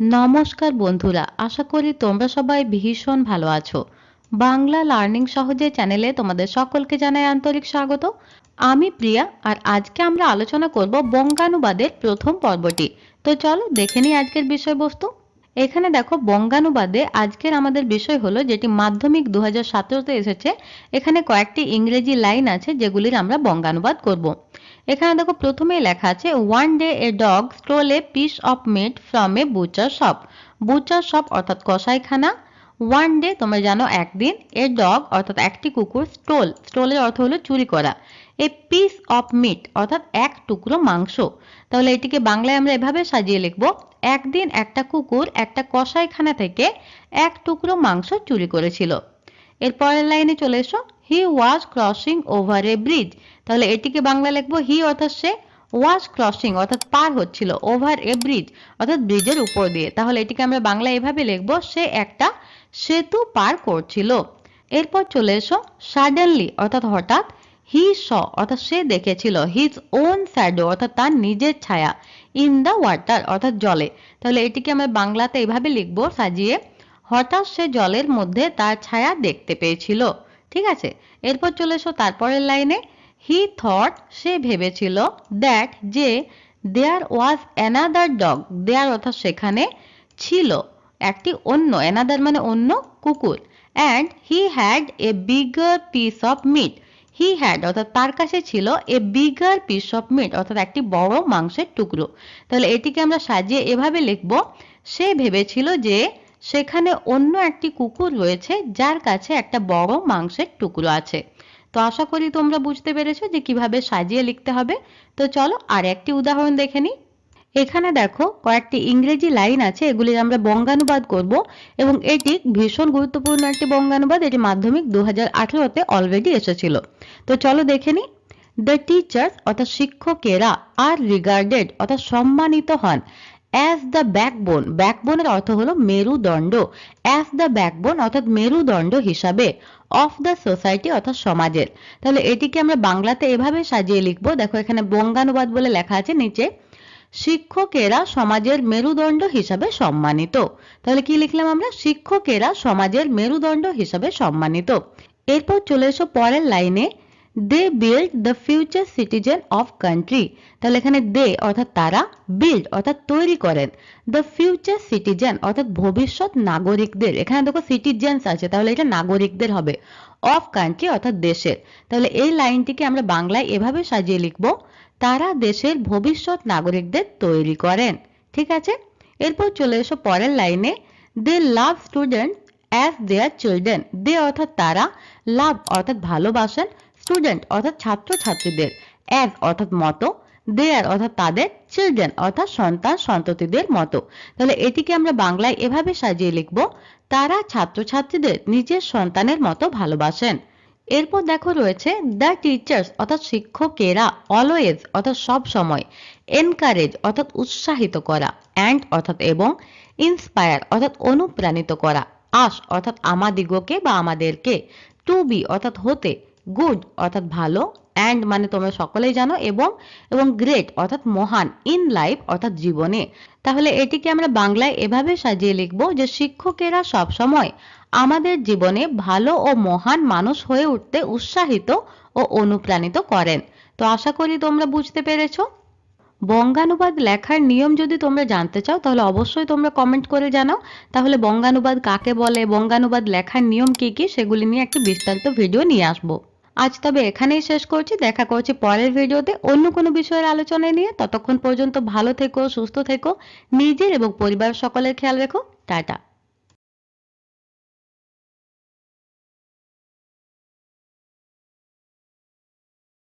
নমস্কার বন্ধুরা, আশা করি তোমরা সবাই ভীষণ ভালো আছো। বাংলা লার্নিং সহজে চ্যানেলে তোমাদের সকলকে জানাই আন্তরিক স্বাগত। আমি প্রিয়া, আর আজকে আমরা আলোচনা করব বঙ্গানুবাদের প্রথম পর্বটি। তো চলো দেখে নিই আজকের বিষয়বস্তু। এখানে দেখো, বঙ্গানুবাদে আজকের আমাদের বিষয় হলো যেটি মাধ্যমিক দু হাজার এসেছে। এখানে কয়েকটি ইংরেজি লাইন আছে যেগুলির আমরা বঙ্গানুবাদ করব। এখানে দেখো প্রথমেই লেখা আছে one day a dog stroll a piece of meat from a butcher shop butcher shop অর্থাৎ কসাইখানা। ওয়ান ডে তোমরা জানো, একদিন এ ডগ অর্থাৎ একটি কুকুর স্টোল স্টোলের অর্থ হলো চুরি করা। এ পিস অফ মিট অর্থাৎ এক টুকরো মাংস। তাহলে এটিকে বাংলায় আমরা এভাবে সাজিয়ে লিখব, একদিন একটা কুকুর একটা কসাইখানা থেকে এক টুকরো মাংস চুরি করেছিল। এর পরের লাইনে চলে এসো he was crossing over a bridge তাহলে এটিকে বাংলা লিখব হি অর্থাৎ সে ওয়াজ ক্রসিং অর্থাৎ পার হচ্ছিল ওভার এ ব্রিজ অর্থাৎ ব্রিজের উপর দিয়ে। তাহলে এটিকে আমরা বাংলা এভাবে লিখব, সে একটা সেতু পার করছিল। এরপর চলে এসো সাডেনলি অর্থাৎ হঠাৎ হি স অর্থাৎ সে দেখেছিল হিজ ওন স্যাডো অর্থাৎ তার নিজের ছায়া ইন দ্য ওয়াটার অর্থাৎ জলে। তাহলে এটিকে আমরা বাংলাতে এভাবে লিখব, সাজিয়ে, হঠাৎ সে জলের মধ্যে তার ছায়া দেখতে পেয়েছিল। ঠিক আছে? এরপর চলে এসো তারপরের লাইনে। হি থট সে ভেবেছিল দ্যাট যে দেয়ার ওয়াজ অ্যানাদার ডগ দেয়ার অর্থাৎ সেখানে ছিল একটি অন্য। অ্যানাদার মানে অন্য কুকুর। And he had a bigger piece of meat he had অর্থাৎ তার কাছে ছিল a bigger piece of meat অর্থাৎ একটি বড় মাংসের টুকরো। তাহলে এটিকে আমরা সাজিয়ে এভাবে লিখব। সে ভেবেছিল যে সেখানে অন্য একটি কুকুর রয়েছে, যার কাছে একটা বড় মাংসের টুকরো আছে। তো আশা করি তোমরা বুঝতে পেরেছ যে কীভাবে সাজিয়ে লিখতে হবে। তো চলো আর একটি উদাহরণ দেখে নিই। এখানে দেখো, কয়েকটি ইংরেজি লাইন আছে এগুলির আমরা বঙ্গানুবাদ করব এবং এটি ভীষণ গুরুত্বপূর্ণ একটি বঙ্গানুবাদ, এটি মাধ্যমিক দু হাজার আঠেরোতে অলরেডি এসেছিল। তো চলো দেখে নিই। দ্য টিচার্স অর্থাৎ শিক্ষকেরা আর রিগার্ডেড অর্থাৎ সম্মানিত হন। অ্যাজ দ্য ব্যাকবোন ব্যাকবোনের অর্থ হলো মেরুদণ্ড। অ্যাজ দ্য ব্যাকবোন অর্থাৎ মেরুদণ্ড হিসাবে অফ দ্য সোসাইটি অর্থাৎ সমাজের। তাহলে এটিকে আমরা বাংলাতে এভাবে সাজিয়ে লিখব। দেখো এখানে বঙ্গানুবাদ বলে লেখা আছে নিচে। শিক্ষকেরা সমাজের মেরুদণ্ড হিসাবে সম্মানিত। তাহলে কি লিখলাম আমরা? শিক্ষকেরা সমাজের মেরুদণ্ড হিসাবে সম্মানিত। এরপর চলে এসো পরের লাইনে। They build the future citizen of country তাহলে এখানে দে অর্থাৎ তারা বিল্ড অর্থাৎ তৈরি করেন। দ্য ফিউচার সিটিজেন অর্থাৎ ভবিষ্যৎ নাগরিকদের। এখানে দেখো সিটিজেন্স আছে, তাহলে এটা নাগরিকদের হবে। অফ কান্ট্রি অর্থাৎ দেশের। তাহলে এই লাইনটিকে আমরা বাংলায় এভাবে সাজিয়ে লিখব, তারা দেশের ভবিষ্যৎ নাগরিকদের তৈরি করেন। ঠিক আছে? এরপর চলে এসো পরের লাইনে। They love student as their children they অর্থাৎ তারা লাভ, অর্থাৎ ভালোবাসেন স্টুডেন্ট অর্থাৎ ছাত্র ছাত্রীদের অ্যাজ অর্থাৎ মতো দেয়ার অর্থাৎ তাদের চিলড্রেন অর্থাৎ সন্তান সন্ততিদের মতো। তাহলে এটিকে আমরা বাংলায় এভাবে সাজিয়ে লিখব, তারা ছাত্রছাত্রীদের নিজের সন্তানের মতো ভালোবাসেন। এরপর দেখো রয়েছে দ্য টিচার্স অর্থাৎ শিক্ষকেরা অলওয়েজ অর্থাৎ সব সময় এনকারেজ অর্থাৎ উৎসাহিত করা অ্যান্ড অর্থাৎ এবং ইন্সপায়ার অর্থাৎ অনুপ্রাণিত করা আস অর্থাৎ আমাদিগকে বা আমাদেরকে টু বি অর্থাৎ হতে গুড অর্থাৎ ভালো অ্যান্ড মানে তোমরা সকলেই জানো, এবং এবং গ্রেট অর্থাৎ মহান ইন লাইফ অর্থাৎ জীবনে। তাহলে এটিকে আমরা বাংলায় এভাবে সাজিয়ে লিখব যে শিক্ষকেরা সব সময় আমাদের জীবনে ভালো ও মহান মানুষ হয়ে উঠতে উৎসাহিত ও অনুপ্রাণিত করেন। তো আশা করি তোমরা বুঝতে পেরেছ। বঙ্গানুবাদ লেখার নিয়ম যদি তোমরা জানতে চাও, তাহলে অবশ্যই তোমরা কমেন্ট করে জানাও। তাহলে বঙ্গানুবাদ কাকে বলে, বঙ্গানুবাদ লেখার নিয়ম কি কি, সেগুলি নিয়ে একটি বিস্তারিত ভিডিও নিয়ে আসব। আজ তবে এখানেই শেষ করছি। দেখা করছি পরের ভিডিওতে অন্য কোনো বিষয়ের আলোচনায় নিয়ে। ততক্ষণ পর্যন্ত ভালো থেকো, সুস্থ থেকো। নিজের এবং পরিবার সকলের খেয়াল রেখো। টাটা।